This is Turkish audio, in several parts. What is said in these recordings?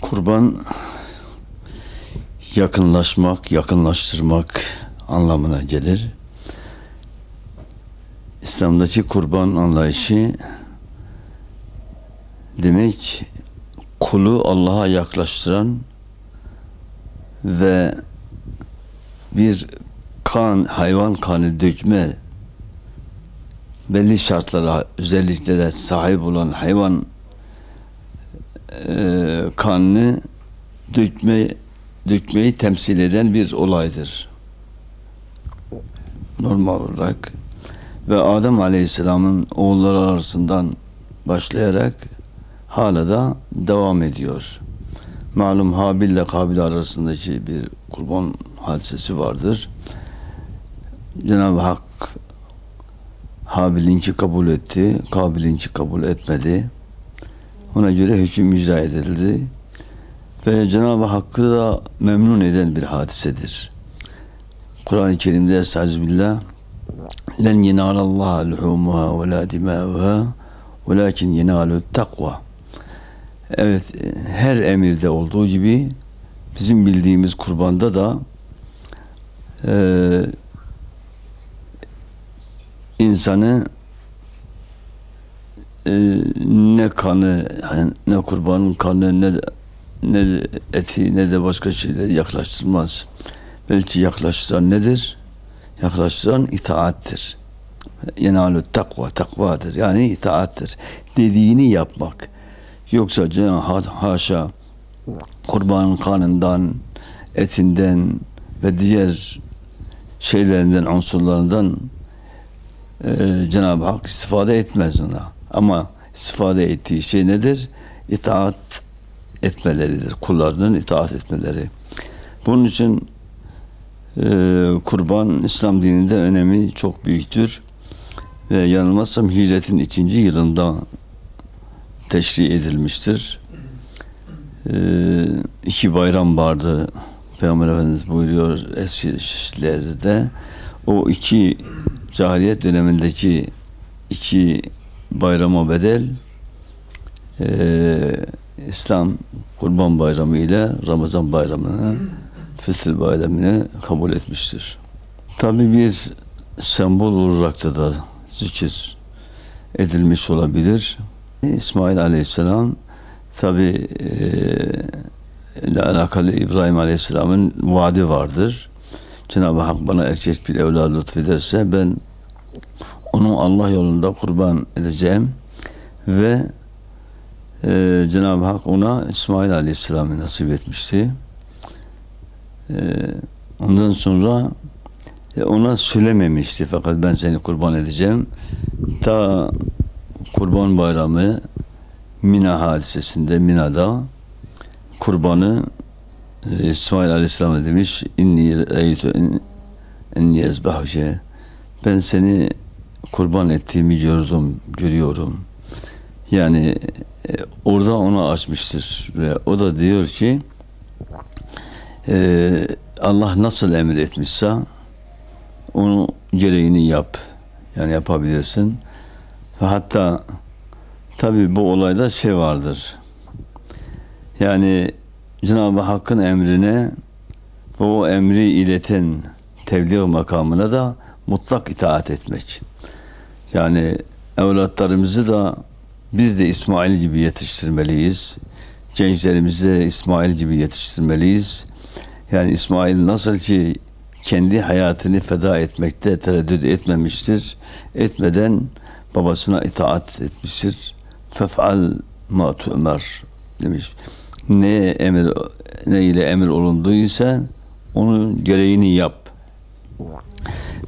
Kurban yakınlaşmak, yakınlaştırmak anlamına gelir. İslam'daki kurban anlayışı demek kulu Allah'a yaklaştıran ve bir kan, hayvan kanı dökme belli şartlara özellikle de sahip olan hayvan e, kanını dökme, dökmeyi temsil eden bir olaydır. Normal olarak ve Adem Aleyhisselam'ın oğulları arasından başlayarak hala da devam ediyor. Malum Habil ile Kabil arasındaki bir kurban hadisesi vardır. Cenab-ı Hak Habil'inki kabul etti, Kabil'inki kabul etmedi. Ona göre hüküm icra edildi. Ve Cenab-ı Hakk'ı da memnun eden bir hadisedir. Kur'an-ı Kerim'de Estağfirullah len yenalallaha luhumuha ve la dimauha velakin yenalu takva. Evet, her emirde olduğu gibi bizim bildiğimiz kurbanda da e, insanı e, ne kanı ne kurbanın kanı ne ne eti ne de başka şeyler yaklaştırmaz. Belki yaklaştıran nedir? Yaklaştıran itaattir. Yenalü takva, takvadır. Yani itaattir. Dediğini yapmak. Yoksa haşa kurbanın kanından, etinden ve diğer şeylerinden, unsurlarından e, Cenab-ı Hak istifade etmez ona. Ama istifade ettiği şey nedir? İtaat etmeleridir. Kullarının itaat etmeleri. Bunun için e, kurban İslam dininde önemi çok büyüktür. Ve yanılmazsam hicretin ikinci yılında teşri edilmiştir. E, iki bayram vardı. Peygamber Efendimiz buyuruyor eskilerde. O iki cahiliyet dönemindeki iki bayrama bedel e, İslam Kurban Bayramı ile Ramazan Bayramı'nı Fıtır Bayramı'nı kabul etmiştir. Tabi bir sembol olarak da, da zikir edilmiş olabilir. İsmail Aleyhisselam tabi e, ile alakalı İbrahim Aleyhisselam'ın vaadi vardır. Cenab-ı Hak bana erkek bir evlat lütfederse ben onu Allah yolunda kurban edeceğim ve e, Cenab-ı Hak ona İsmail Aleyhisselam'ı nasip etmişti. E, ondan sonra e, ona söylememişti fakat ben seni kurban edeceğim. Ta Kurban Bayramı Mina hadisesinde Mina'da kurbanı e, İsmail Aleyhisselam'a demiş inni reytu inni ezbahuke ben seni kurban ettiğimi gördüm, görüyorum. Yani e, orada onu açmıştır. Ve o da diyor ki e, Allah nasıl emretmişse onu gereğini yap. Yani yapabilirsin. Ve hatta tabi bu olayda şey vardır. Yani Cenab-ı Hakk'ın emrine ve o emri ileten tebliğ makamına da mutlak itaat etmek. Yani evlatlarımızı da biz de İsmail gibi yetiştirmeliyiz. Gençlerimizi de İsmail gibi yetiştirmeliyiz. Yani İsmail nasıl ki kendi hayatını feda etmekte tereddüt etmemiştir. Etmeden babasına itaat etmiştir. Fef'al ma tu'mer demiş. Ne emir ne ile emir olunduysa onun gereğini yap.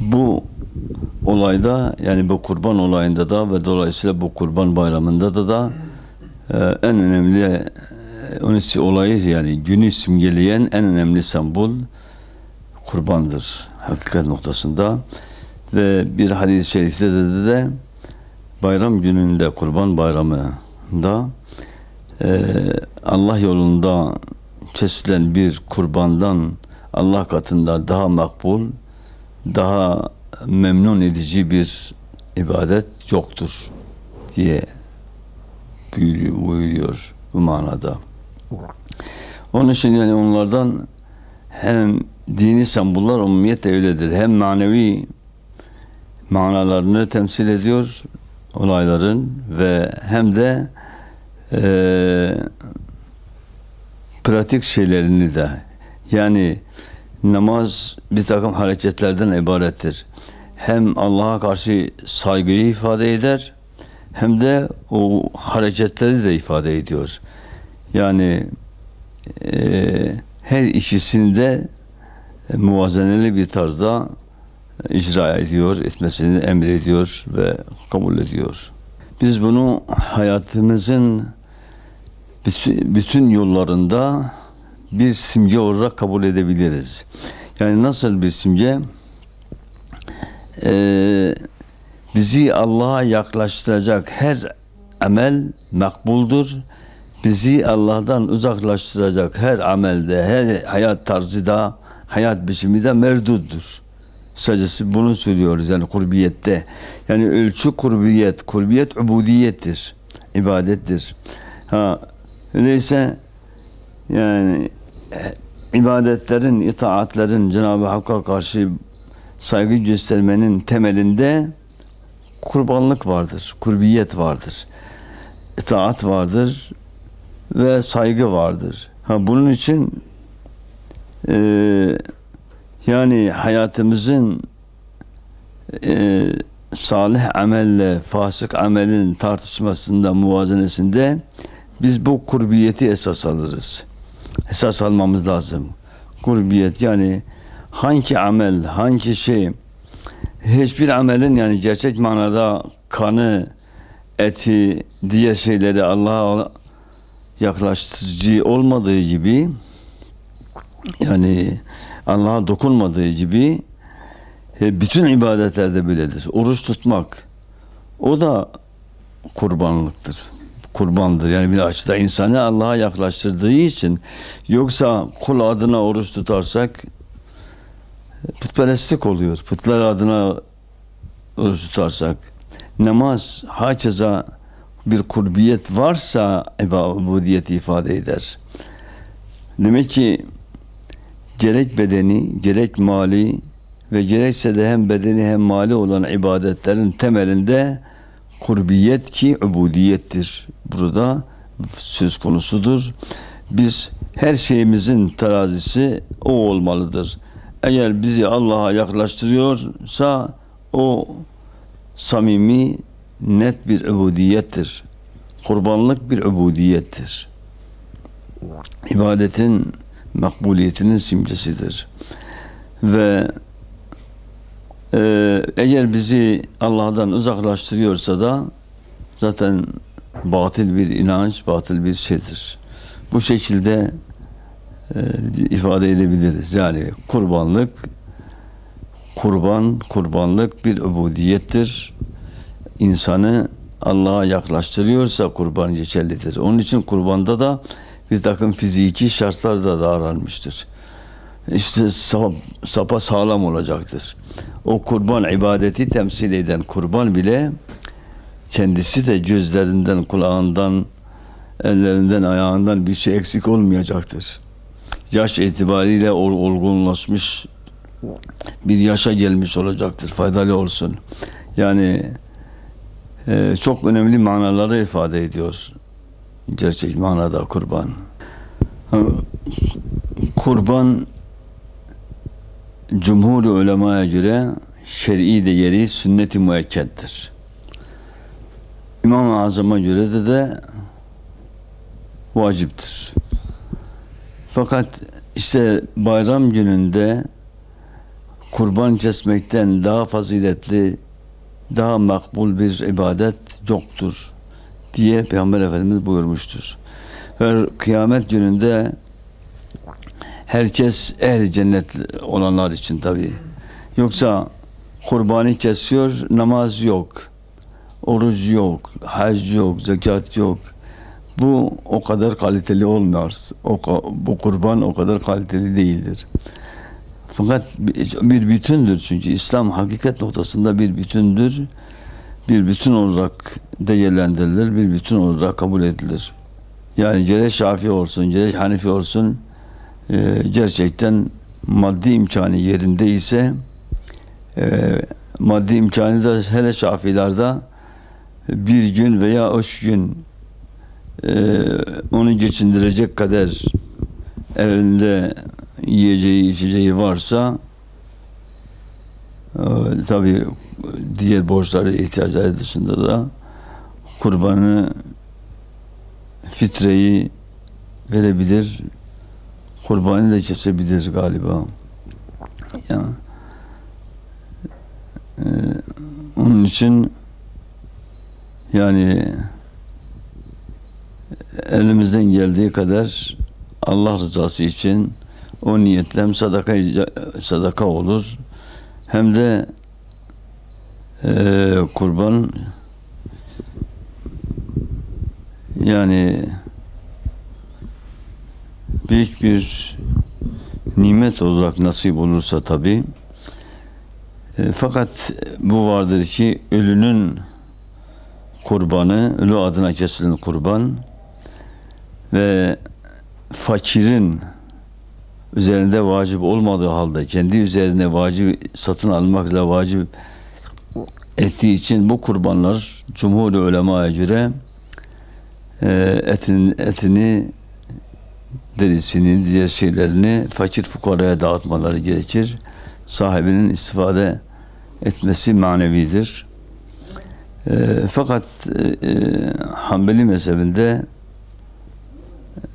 Bu olayda yani bu kurban olayında da ve dolayısıyla bu kurban bayramında da da e, en önemli e, onun olayı yani günü simgeleyen en önemli sembol kurbandır hakikat noktasında. Ve bir hadis-i şerifte de, de bayram gününde kurban bayramında e, Allah yolunda kesilen bir kurbandan Allah katında daha makbul, daha memnun edici bir ibadet yoktur diye buyuruyor. bu manada. Onun için yani onlardan hem dini semboller umumiyetle öyledir. Hem manevi manalarını temsil ediyor olayların ve hem de eee pratik şeylerini de yani namaz bir takım hareketlerden ibarettir. Hem Allah'a karşı saygıyı ifade eder hem de o hareketleri de ifade ediyor. Yani e, her ikisinde e, muvazeneli bir tarzda icra ediyor, etmesini emrediyor ve kabul ediyor. Biz bunu hayatımızın bütün, bütün yollarında bir simge olarak kabul edebiliriz. Yani nasıl bir simge? Ee, bizi Allah'a yaklaştıracak her amel makbuldur. Bizi Allah'tan uzaklaştıracak her amelde, her hayat tarzı da, hayat biçimi de merduddur. Sadece bunu söylüyoruz yani kurbiyette. Yani ölçü kurbiyet, kurbiyet ubudiyettir, ibadettir. Ha, öyleyse yani ibadetlerin, itaatlerin Cenab-ı Hakk'a karşı saygı göstermenin temelinde kurbanlık vardır, kurbiyet vardır. itaat vardır ve saygı vardır. Ha, bunun için e, yani hayatımızın e, salih amelle fasık amelin tartışmasında, muvazenesinde biz bu kurbiyeti esas alırız. Esas almamız lazım. Kurbiyet yani hangi amel, hangi şey hiçbir amelin yani gerçek manada kanı, eti, diğer şeyleri Allah'a yaklaştırıcı olmadığı gibi yani Allah'a dokunmadığı gibi e, bütün ibadetlerde böyledir. Oruç tutmak o da kurbanlıktır. Kurbandır. Yani bir açıda insanı Allah'a yaklaştırdığı için yoksa kul adına oruç tutarsak putperestlik oluyor. Putlar adına oruç tutarsak namaz hakeza bir kurbiyet varsa ibadiyeti ifade eder. Demek ki gerek bedeni, gerek mali ve gerekse de hem bedeni hem mali olan ibadetlerin temelinde kurbiyet ki ubudiyettir. Burada söz konusudur. Biz her şeyimizin terazisi o olmalıdır. Eğer bizi Allah'a yaklaştırıyorsa o samimi, net bir ubudiyettir. Kurbanlık bir ubudiyettir. İbadetin makbuliyetinin simgesidir. Ve e, eğer bizi Allah'tan uzaklaştırıyorsa da zaten batıl bir inanç, batıl bir şeydir. Bu şekilde e, ifade edebiliriz. Yani kurbanlık, kurban, kurbanlık bir ubudiyettir. İnsanı Allah'a yaklaştırıyorsa kurban geçerlidir. Onun için kurbanda da bir takım fiziki şartlar da aranmıştır. İşte sap, sapa sağlam olacaktır. O kurban ibadeti temsil eden kurban bile kendisi de gözlerinden, kulağından, ellerinden, ayağından bir şey eksik olmayacaktır. Yaş itibariyle olgunlaşmış bir yaşa gelmiş olacaktır. Faydalı olsun. Yani e, çok önemli manaları ifade ediyor gerçek manada kurban. Kurban cumhur ulemaya göre şer'i değeri sünnet-i müekkeddir. İmam-ı Azam'a göre de de vaciptir. Fakat işte bayram gününde kurban kesmekten daha faziletli, daha makbul bir ibadet yoktur diye Peygamber Efendimiz buyurmuştur. Ve kıyamet gününde herkes ehl cennet olanlar için tabi. Yoksa kurbanı kesiyor, namaz yok, oruç yok, hac yok, zekat yok. Bu o kadar kaliteli olmuyor. O, bu kurban o kadar kaliteli değildir. Fakat bir bütündür çünkü İslam hakikat noktasında bir bütündür bir bütün olarak değerlendirilir, bir bütün olarak kabul edilir. Yani gerek Şafii olsun, gerek Hanefi olsun e, gerçekten maddi imkanı yerinde ise e, maddi imkanı da hele Şafilerde bir gün veya üç gün e, onu geçindirecek kadar evinde yiyeceği içeceği varsa e, tabi diğer borçları ihtiyaçları dışında da kurbanı fitreyi verebilir kurbanı da kesebilir galiba. Ya. E, onun için yani elimizden geldiği kadar Allah rızası için o niyetle hem sadaka sadaka olur hem de eee, kurban yani büyük bir nimet olarak nasip olursa tabi fakat bu vardır ki ölünün kurbanı, ölü adına kesilen kurban ve fakirin üzerinde vacip olmadığı halde kendi üzerine vacip satın almakla vacip ettiği için bu kurbanlar cumhur ulemaya göre e, etin, etini derisini, diğer şeylerini fakir fukaraya dağıtmaları gerekir. Sahibinin istifade etmesi manevidir. E, fakat e, Hanbeli mezhebinde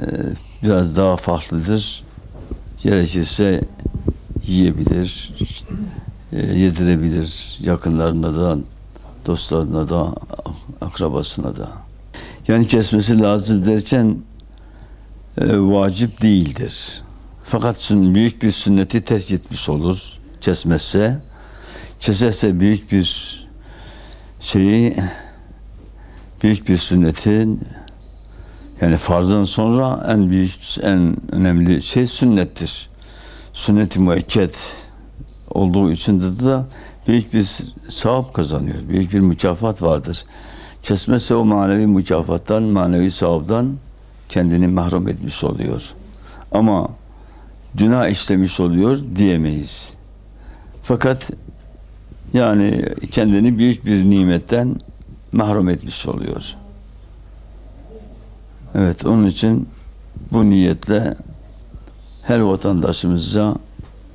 e, biraz daha farklıdır. Gerekirse yiyebilir, e, yedirebilir yakınlarına da, dostlarına da, akrabasına da. Yani kesmesi lazım derken e, vacip değildir. Fakat büyük bir sünneti terk etmiş olur kesmezse. Keserse büyük bir şeyi büyük bir sünnetin yani farzdan sonra en büyük en önemli şey sünnettir. Sünnet-i müekked olduğu için de, de büyük bir sevap kazanıyor. Büyük bir mükafat vardır. Kesmezse o manevi mükafattan, manevi sevaptan kendini mahrum etmiş oluyor. Ama günah işlemiş oluyor diyemeyiz. Fakat yani kendini büyük bir nimetten mahrum etmiş oluyor. Evet onun için bu niyetle her vatandaşımıza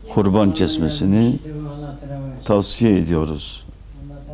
kurban kesmesini tavsiye ediyoruz.